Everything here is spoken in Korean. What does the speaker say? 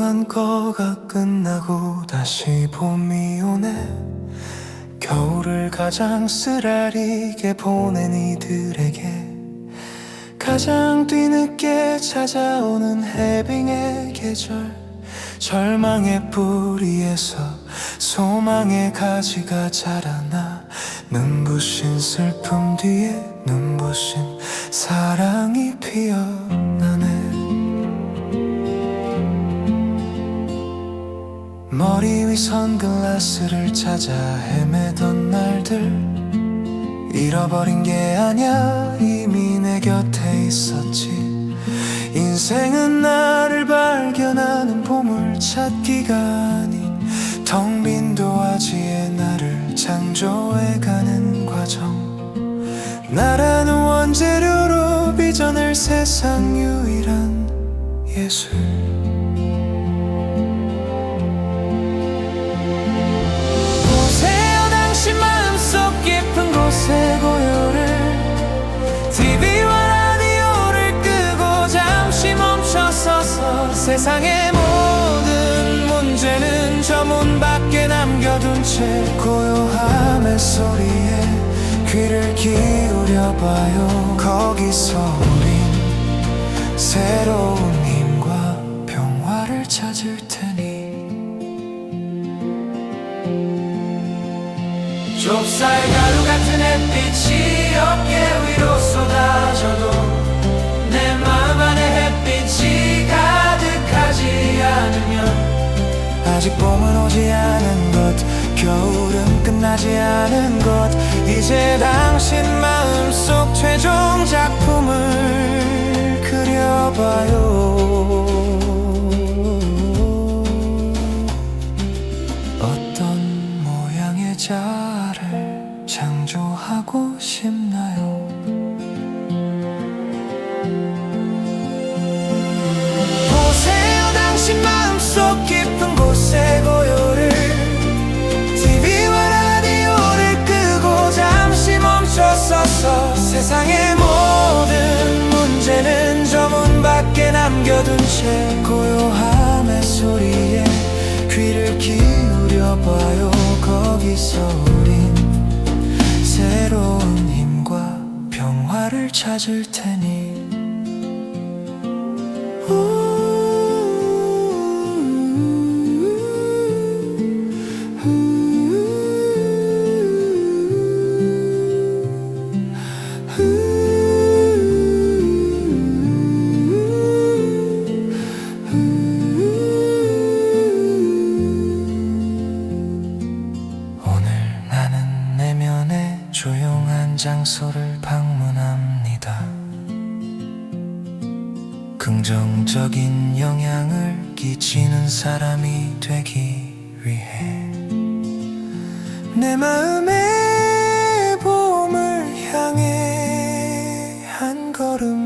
한거가 끝나고 다시 봄이 오네. 겨울을 가장 쓰라리게 보낸 이들에게 가장 뒤늦게 찾아오는 해빙의 계절. 절망의 뿌리에서 소망의 가지가 자라나. 눈부신 슬픔 뒤에 눈부신 사랑이 피어나네 선글라스를 찾아 헤매던 날들 잃어버린 게 아냐 이미 내 곁에 있었지. 인생은 나를 발견하는 보물 찾기가 아닌 텅 빈 도화지에 나를 창조해가는 과정. 나라는 원재료로 빚어낼 세상 유일한 예술 세상의 모든 문제는 저 문 밖에 남겨둔 채 고요함의 소리에 귀를 기울여봐요. 거기서 우린 새로운 힘과 평화를 찾을 테니. 좁쌀 가루 같은 햇빛이 어깨 위로 아직 봄은 오지 않은 것 겨울은 끝나지 않은 것 이제 당신 마음속 최종 작품을 그려봐요 어떤 모양의 자아를 창조하고 싶나요? 남겨둔 채 고요함의 소리에 귀를 기울여봐요. 거기서 우린 새로운 힘과 평화를 찾을 테니 한 장소를 방문합니다. 긍정적인 영향을 끼치는 사람이 되기 위해 내 마음의 봄을 향해 한 걸음